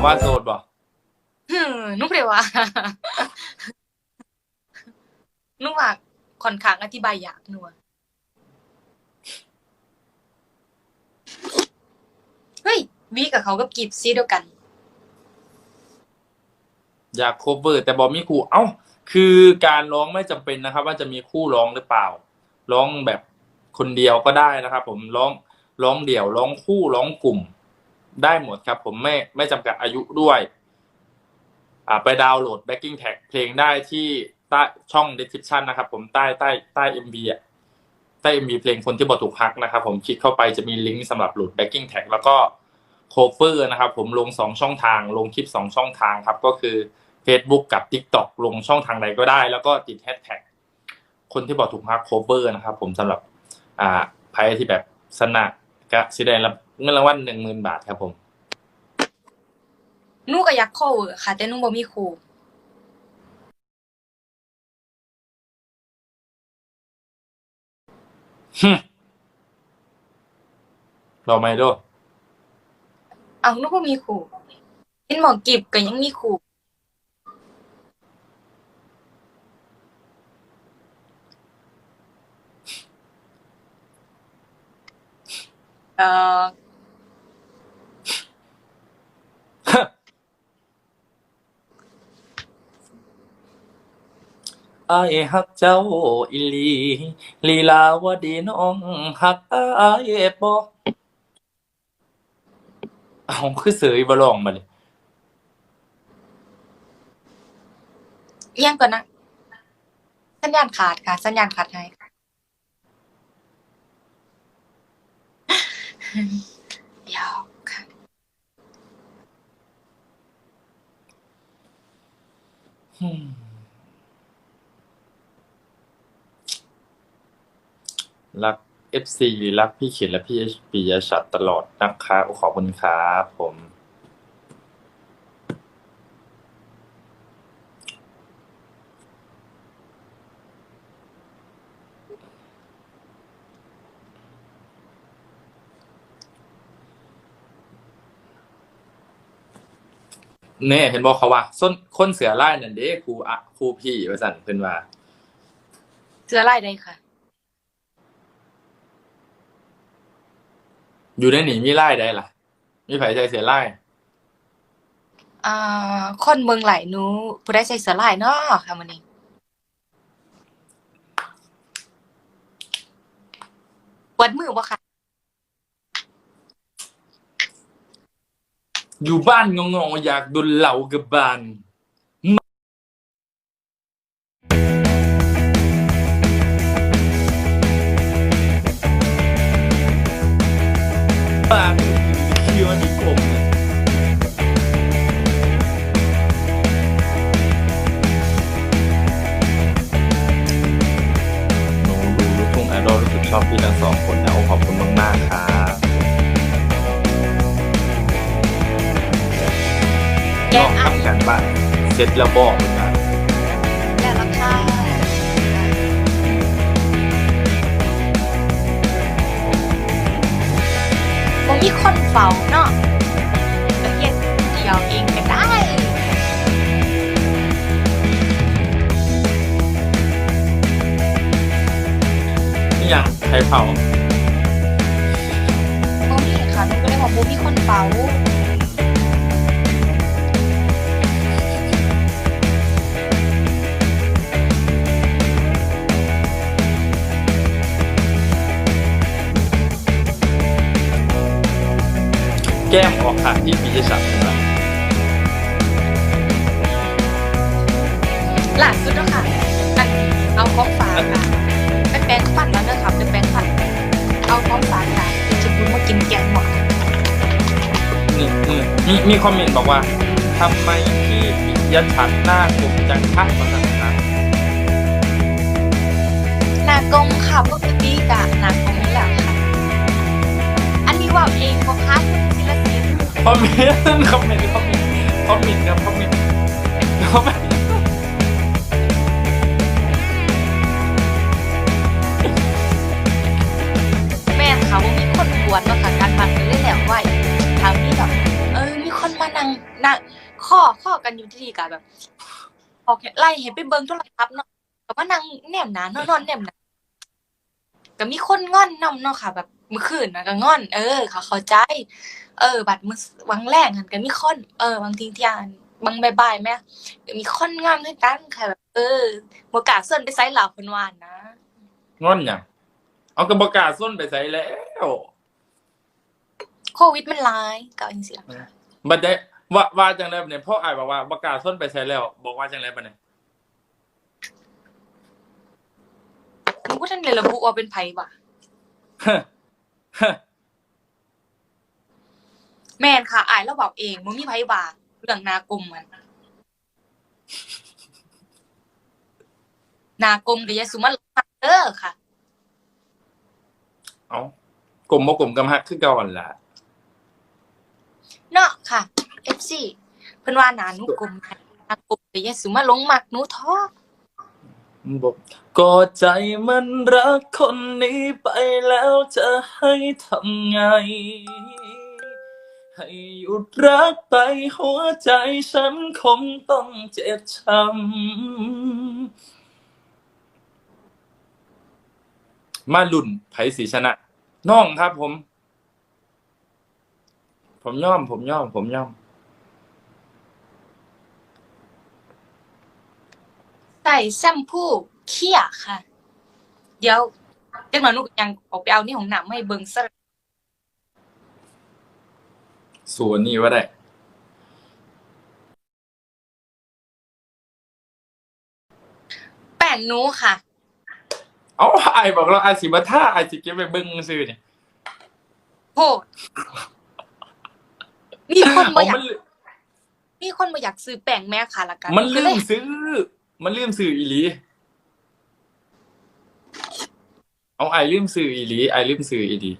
บอกว่าโสดบ่ฮึนุกเรียว่านุกว่าค่อนข้างอธิบายยากนัวเฮ้ยวีกับเขากับกิฟซีเดียวกัน อยากโคเวอร์ แต่บอกมีคู่ เอ้า คือการร้องไม่จำเป็นนะครับ ว่าจะมีคู่ร้องหรือเปล่า ร้องแบบคนเดียวก็ได้นะครับ ผมร้องร้องเดี่ยวร้องคู่ร้องกลุ่ม ได้หมดครับ ผมไม่ไม่จำกัดอายุด้วย อ่าไปดาวน์โหลด backing tag เพลงได้ที่ใต้ช่อง description นะครับ ผมใต้ใต้ใต้ MV อะใต้ MV เพลงคนที่บอถูกฮักนะครับ ผมคลิกเข้าไปจะมีลิงก์สำหรับโหลด backing tag แล้วก็โคเวอร์นะครับ ผมลงสองช่องทาง ลงคลิปสองช่องทางครับ ก็คือ Facebook กับ TikTok ลงช่องทางใดก็ได้ แล้วก็ติดแฮชแท็กคนที่บอกถูกฮักโคเวอร์นะครับ ผมสำหรับ อ่าไพ่ที่แบบสนะ ก็สิได้รับเงินรางวัลหนึ่งหมื่นบาทครับผมนุกก็อยากเข้าค่ะ แต่นุกบ่มีครูฮึรอไหมโดเอานุกบ่มีครูเห็นหมอกิฟก็ยังมีครู เอ่ออายฮักเจ้าอีหลีลีลาวดีน้องฮักอายบ่เอาคือเสยบ่ลองมาเลยเอียงก่อนนะ สัญญาณขาดค่ะ สัญญาณขาดให้ค่ะ ยาวค่ะอืมรัก FC รักพี่เขียนและพี่ปิยชัดตลอดนะครับขอบคุณครับผม แน่เห็นบอกเขาว่าส้นคนเสือไล่นั่นเด้ครูอะครูพี่ว่าสั่นเพิ่นว่า เสื้อลายใดค่ะ อยู่ในหนีมีไล่ได้ล่ะ มีไผใจเสือไล่อ่าคนเมืองไหลหนูผู้ได้ใส่เสื้อลายเนาะค่ะมื้อนี้ปวดมือบ่ค่ะ อยู่บ้านงงๆอยากโดนเหล่ากับบานบ้านเคียวนิคมเนี่ยหนูรู้ลูกทุ่งไอดอลรู้สึกชอบพี่ทั้งสองคนนะโอ้ขอบคุณมากๆครับ แกลองทำกันบ้านเซ็ตแล้วบอกเหมือนกันแล้วราคาบ่มีคนเฝ้าเนาะก็เฮ็ดเดียวเองก็ได้นี่ยังใครเผาบ่มีค่ะหนูก็เลยว่าบ่มีคนเฝ้า แก้มออกค่ะที่ปีจะฉับนะล่าสุดเนาะค่ะอันเอาของฝากค่ะไปแปรงฟันแล้วเด้อค่ะไปแปรงฟัน เอาของฝากค่ะจะบุญมากินแกงหมอนี่นี่มีมีคอมเมนต์บอกว่าทำไมพี่ปิยชัดหน้าคมจังคะมาสั่งนะหนากงค่ะปกติกะหนากงนี่แหละ อมเมนต์คอมเมนต์คอมเมนต์คอมเมนต์ครับคอมเมนต์คอมเมนต์แม่นค่ะว่ามีคนบวชเนาะค่ะการบันก็เลยแหล้วไว้ทางนี้แบบเออมีคนมานั่งนั่งข้อข้อกันอยู่ที่ดีกับแบบออกไล่ให้ไปเบิ่งโทรศัพท์เนาะแต่ว่านั่งแนมหนานอนนแนมหนา ก็มีคนงอนนำเนาะค่ะ แบบเมื่อคืนนะก็งอน เออเขาเข้าใจ เออ บัดมื้อวังแรกหันก็มีคนเออบางทีที่อันบางบ่ายๆแม่ก็มีคนงอนให้กันค่ะแบบเออบ่กล้าส่วนไปไสหลาเพิ่นว่านะงอนหยังเอากระบอกล้าส้นไปใส่แล้วโควิดมันหลายก็จังซี่ล่ะค่ะบัดได้ว่าว่าจังได๋เนี่ยพ่ออายบอกว่าบ่กล้าส้นไปใส่แล้ว บอกว่าจังได๋บัดเนี่ย หนู บ่ทันได้ระบุว่าเป็นไผว่ะฮะฮะแม่นค่ะอายเราบอกเองบ่มีไผว่าเรื่องหนากลมมันหนากลมก็อย่าสุมาลงมาเด้อค่ะ เอากลมบ่กลมกำฮักคือเก่าหั่นล่ะเนาะค่ะ FC เพิ่นว่าหนาหนูกลมค่ะหนากลมก็อย่าสุมาลงมักหนูท้อ บอกก็ใจมันรักคนนี้ไปแล้วจะให้ทำไง ให้หยุดรักไปหัวใจฉันคงต้องเจ็บช้ำมาลุ่นไผ่สีชนะ น้องครับผม ผมย่อม ผมย่อม ผมย่อม ใส่แชมพูเขี้ยค่ะ เดี๋ยวจังหน่อยหนูก็ยังออกไปเอานี่ของหนังมาให้เบิ่งซะส่วนนี้ว่าได้แป้งหนูค่ะ เอาไอายบอกเราไอายสิมาท่าไอายสิเก็บไปเบิ้งซื้อเนี่ยโหมีคนบ่เอาอยามักน มีคนบ่อยากซื้อแป้งแม่ค่ะละกันมันก็ลืเลมยซื้อ มันลืมซื้ออีหลี เอาไอลืมซื้ออีหลีไอลืมซื้ออีหลี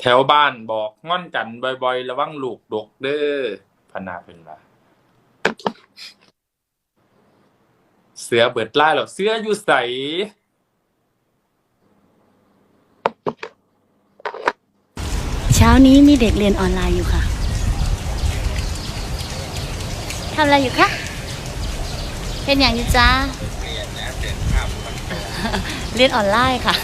แถวบ้านบอกง่อนกันบ่อยๆ ระวังลูกดกเด้อพนาเป็นว่าเสือเบิดไล่หรอกเสืออยู่ใส เช้านี้มีเด็กเรียนออนไลน์อยู่ค่ะทำอะไรอยู่คะเป็นอย่างอยู่จ้าเรียนออนไลน์ค่ะ